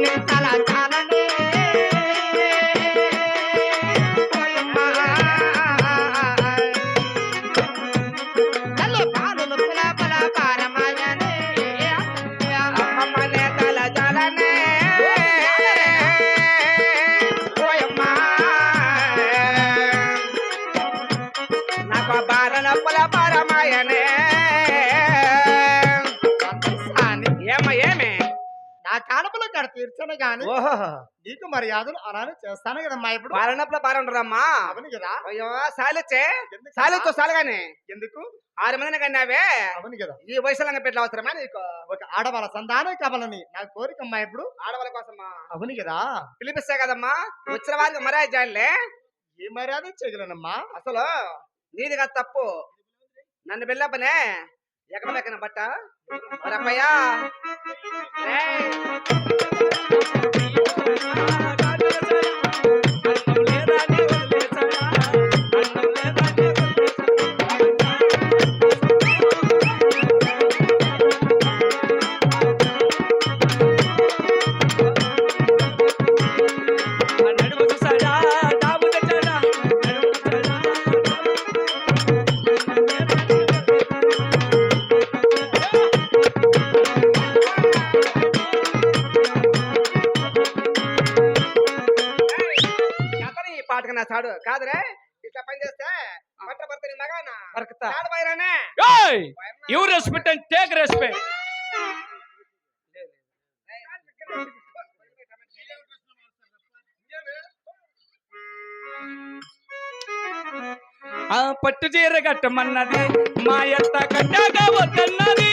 mental తీర్చను గాని ఓహో. నీకు మర్యాదలు అలానే చేస్తాను కదమ్మా ఇప్పుడు. బారనప్పుల బారండ్రమ్మా అవును కదా. అయ్యో సాలిచ్చే సాలిచ్చు సాలుగానే. ఎందుకు? ఆరు మందిని కన్నావే. అవును కదా. ఈ వయసులో పెట్టిన అవసరమా నీకు? ఒక ఆడవాళ్ళ సంతానం కావాలని నా కోరికమ్మా ఇప్పుడు. ఆడవాళ్ళ కోసమా? అవును కదా. పిలిపిస్తే కదమ్మా. వచ్చిన వారికి మర్యాద చేయాలి ఏ మర్యాద చేయగలనమ్మా? అసలు నీది కాదు తప్పు. నన్ను వెళ్ళపనే ఎక్కడెక్కన బట్ట. మరప్పయ్యా you respect and take respect ఆ పట్టు చీర కట్టమన్నది మా ఎత్త కట్టాక వద్దన్నది.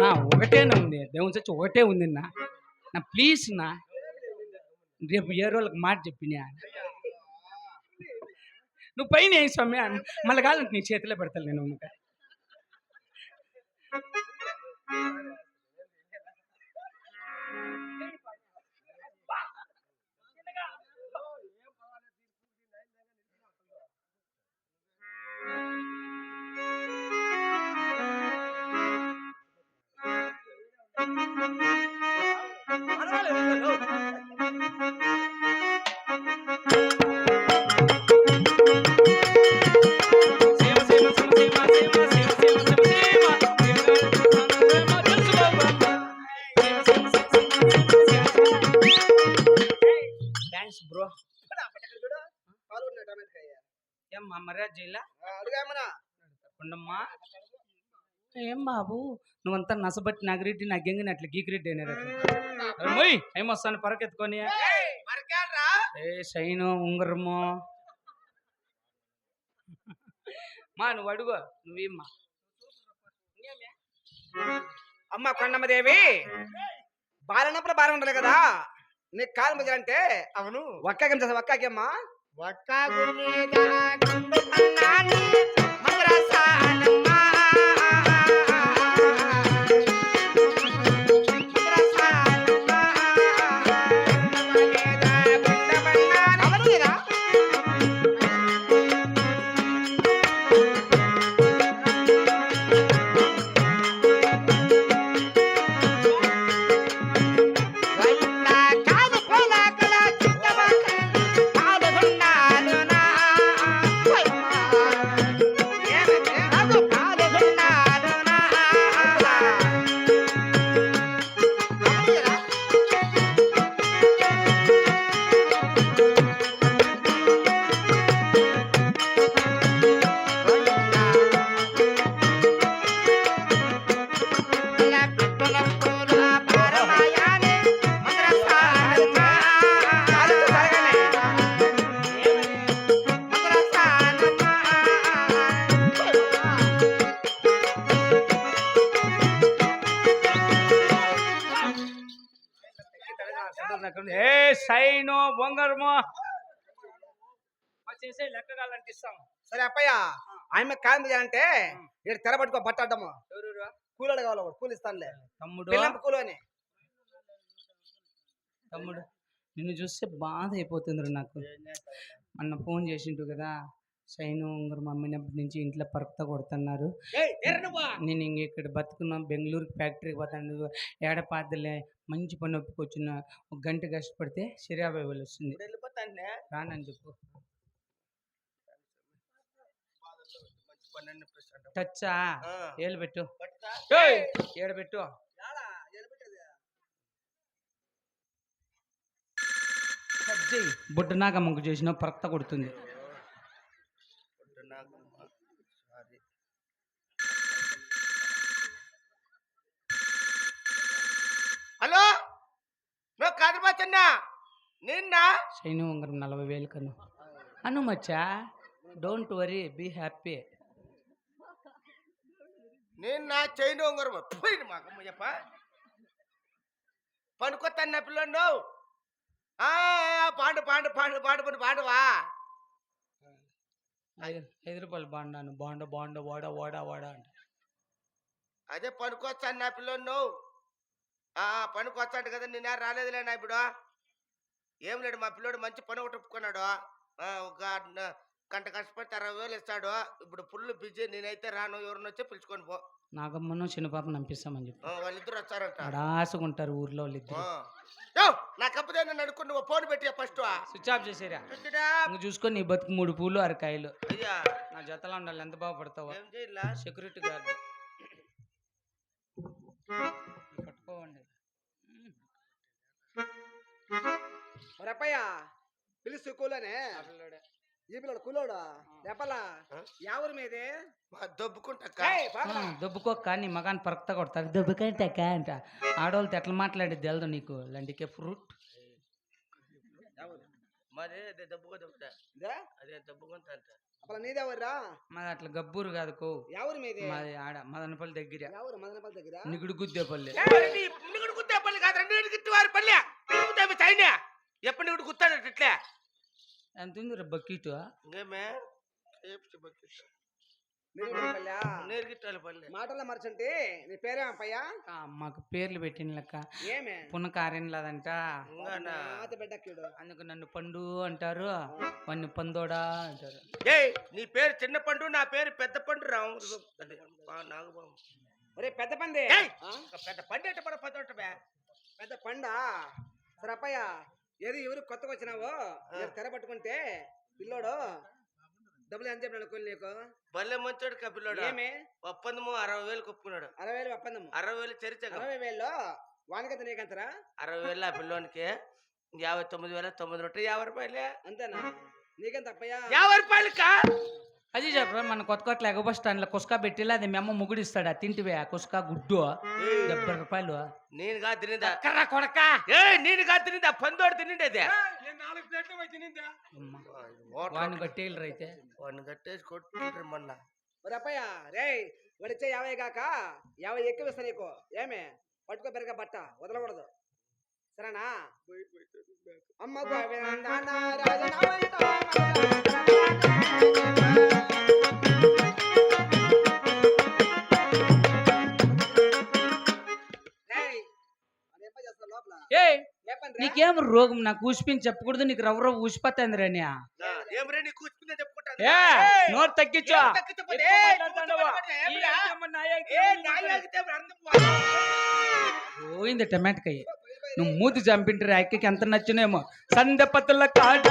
నా ఒకటేనే ఉంది. దేవుని చచ్చి ఒకటే ఉంది నా. నా ప్లీజ్ నా. రేపు ఏ రోజులకు మాట చెప్పినా? నువ్వు పైన ఏం స్వామి మళ్ళీ కావాలంటే నీ చేతిలో పెడతాను నేను ఉండమ్మా ఏం బాబు నువ్వంతా నసబట్టి నాగిరెడ్డి నా గెంగిని అట్లా గీకిరెడ్డి అయినారు మొయ్ ఏమొస్తాను పరకెత్తుకొని? ఏ షైను ఉంగరము. మా నువ్వు అడుగు నువ్వేమ్మా. అమ్మ కొండమ్మదేవి. బాలనప్పుడు బాగా ఉండాలి కదా. నీకు కాలు ముద్ర అంటే అవును ఒక్కాకేం చేస్తా ఒక్కాకేమ్మా ఒక్క रसानंद సైను బొంగరము. చేసే లెక్క ఇస్తాము సరే అప్పయ్య ఆమె ముద్ర అంటే ఇక్కడ తెరబట్టుకో బట్ట అడ్డము కూలోడు కావాలి ఒకడు, కూలి ఇస్తానులే. తమ్ముడు. కూలు అని తమ్ముడు నిన్ను చూస్తే బాధ అయిపోతుంది నాకు. మొన్న ఫోన్ చేసిండు కదా. సైను ఉంగరం అమ్మినప్పటి నుంచి ఇంట్లో పరుపుతో కొడుతున్నారు? నేను ఇంక ఇక్కడ బతుకున్నా బెంగళూరుకి ఫ్యాక్టరీకి పోతాను ఏడపాదలే మంచి పని ఒప్పుకొచ్చిన ఒక గంట కష్టపడితే వాళ్ళు వస్తుంది. రానని చెప్పు. టచ్చా. ఏలు పెట్టు? ఏడు పెట్టు యాడా? వెళ్ళిపోయేది. కట్ చేయి బుడ్డ నాగమ్మకు చేసిన పరక్త కొడుతుంది నాకమ్మ. సారీ. హలో? నువ్వు కదపచ్చన్నా నిన్న? సైను ఉంగరం నలభై వేలు కను అను మచ్చా డోంట్ వరీ బీ హ్యాపీ. నిన్న చైన్ ఉంగరం పోయింది మాకమ్మ చెప్ప. పనుకొత్తన్న పిల్లోడు పాండు పాండు పాండు పాండు పని పాండువా ఐదు ఐదు రూపాయలు బాండాను. బాండ బాండ వాడ వాడ వాడ అంట. అదే పనుకొచ్చన్న పిల్లోడు ఆ పనుకొచ్చాడు కదా నిన్న రాలేదులే నా ఇప్పుడు. ఏం లేడు మా పిల్లోడు మంచి పని ఒకటి ఒప్పుకున్నాడు. ఒక గంట కష్టపడి అరవై వేలు ఇస్తాడు. ఇప్పుడు ఫుల్ బిజీ నేనైతే రాను ఎవరిని వచ్చి పిలుచుకొని పో. నాగమ్మను చిన్నపాపను పంపిస్తామని చెప్పి. ఆ, వాళ్ళిద్దరు వచ్చారంట. ఆశగుంటారు ఊర్లో వాళ్ళు ఆ. ఇద్దరు యో, నా కప్పదే నన్ను నువ్వు ఫోన్ పెట్టి ఫస్ట్ స్విచ్ ఆఫ్ చేసేరా? చూసుకొని నీ బతుకు మూడు పూలు అరకాయలు. అయ్యా. నా జతలో ఉండాలి ఎంత బాగుపడతావో సెక్యూరిటీ గార్డు పట్టుకోవండి రప్పయ్య పిలుస్తు కూలోనే. ఈ పిల్లడు కూలోడు చెప్పలా ఎవరి మీదే? దొబ్బుకుంటా ఆ, దొబ్బుకోక నీ మగాన్ని పరక్త కొడతారు. దొబ్బుకంటాక అంట. ఆడవాళ్ళతో ఎట్లా మాట్లాడేది తెలదు నీకు? లండికే ఫ్రూట్. మాది అట్లా గబ్బూరు కాదు కో. ఎవరి మీది? మాది ఆడ మదనపల్లి దగ్గర. ఎవరు మదనపల్లి దగ్గర? నిగుడు గుద్దేపల్లి. నిగుడు గుత్తే పల్లి కాదు నీడు గుత్తి వారి పల్లె ఎప్పుడు నిగుడు గుత్తాడు ఇట్లే? ఎంత ఉంది రా బకీటు మాటల్లో మర్చంటే నీ పేరేమప్పయ్యా ఆ, మాకు పేర్లు పెట్టిన లెక్క ఏమే పునకార్యం లేదంట అందుకు నన్ను పండు అంటారు వాడిని పందోడా అంటారు ఏయ్ నీ పేరు చిన్న పండు నా పేరు పెద్ద పండు రావు నాగబాబు ఒరే పెద్ద పంది పెద్ద పండు ఎట్ట పడ పెద్ద పండా సరే అప్పయ్య ఏది ఎవరు కొత్తగా వచ్చినావో? తెర పట్టుకుంటే పిల్లోడు డబ్బులు ఎంత చెప్పినాడు కొన్ని నీకు? భలే మంచోడు కపిల్లోడు ఏమి? ఒప్పందము అరవై వేలు కొప్పుకున్నాడు. అరవై వేలు ఒప్పందము. అరవై వేలు చరిచగా అరవై వేలు వానికంత నీకంతరా? అరవై వేలు ఆ పిల్లోనికి యాభై తొమ్మిది వేల తొమ్మిది నూట యాభై రూపాయలే. అంతేనా? నీకెంత అప్పయ్య? యాభై రూపాయలకా? అది చెప్ప మన కొత్త కొట్ల ఎగ బస్ స్టాండ్లో కుస్కా పెట్టిలా అది మేము ముగుడు ఇస్తాడా తింటివే ఆ కుస్కా గుడ్డు. డెబ్బై రూపాయలు. నేను కాదు తినిందా? కర్రా కొడక. ఏ నేను కాదు తినిందా? పందోడు తినిండేది వాడిని కట్టేళ్ళు అయితే. వాడిని కట్టేసి కొట్టుంటారు మొన్న. ఒరే అప్పయ్య రే వడిచ్చే యాభై కాక యాభై ఎక్కువ ఇస్తా నీకు. ఏమే? పట్టుకో పెరగ బట్ట వదలకూడదు. సరేనా? అమ్మ నీకేం రోగం? నాకు ఊసిపోయింది చెప్పకూడదు నీకు రవ్వ రవ్వ ఊసిపోతుంది రాని ఆ, ఏం రే నీ కూర్చుకుందా చెప్పుకుంటాను ఏ నోరు తగ్గించు. పోయింది టమాటకాయ. నువ్వు మూతి చంపింటారు అక్కకి ఎంత నచ్చినేమో సందపతుల కాడ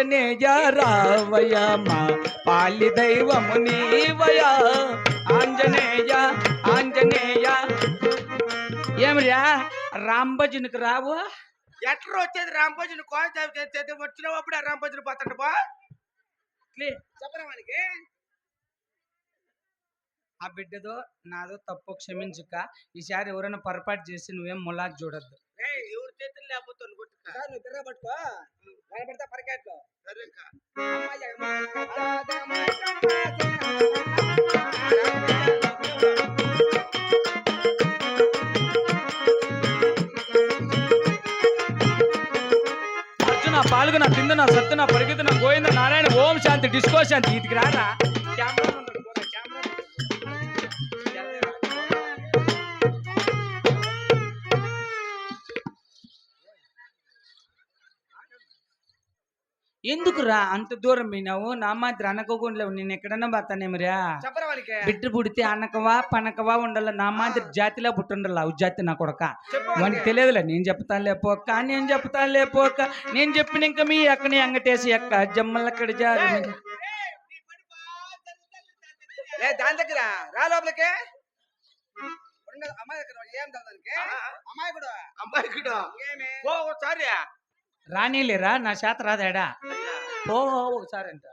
ఆంజనేయ రావయ మా పాలి దైవము నీవయ ఆంజనేయ ఆంజనేయ. ఏమిరా రాంబజునికి రావు? ఎట్లా వచ్చేది రాంభోజుని? కోయ వచ్చినప్పుడు ఆ రాంభోజుని పోతాడు బా. చెప్పరా వానికి. ఆ బిడ్డదో నాదో తప్పు క్షమించుక ఈసారి ఎవరైనా పొరపాటు చేసి నువ్వేం ములాజ్ చూడద్దు. చేతులు లేకపోతే నువ్వు పట్టుకో. పరికాట్లో సరే అర్జున పాల్గొన తిందున సత్తున పరిగెత్తున గోవింద నారాయణ ఓం శాంతి డిస్కో శాంతి ఇటుకి రారా. ఎందుకురా అంత దూరం పోయినావు? నా మాత్రం అనకోకుండా నేను ఎక్కడన్నా వానికి బిడ్డ పుడితే అనకవా పనకవా ఉండాల? నా మాదిరి జాతిలో పుట్టుండాల? అవు జాతి నా కొడక. వానికి. తెలియదులే నేను చెప్తాను లేపోక నేను చెప్తాను లేపోక నేను చెప్పిన ఇంకా మీ అక్కని అంగటేసి అక్క జమ్మలక్కడ జారు దాని దగ్గర రా లోపలికి. అమ్మాయి దగ్గర ఏం దానికి? అమ్మాయి కూడా? అమ్మాయి కూడా? ఏమి? పో ఒకసారి రానీలేరా? నా చేత రాదాడా? ఓ ఒకసారి అంట.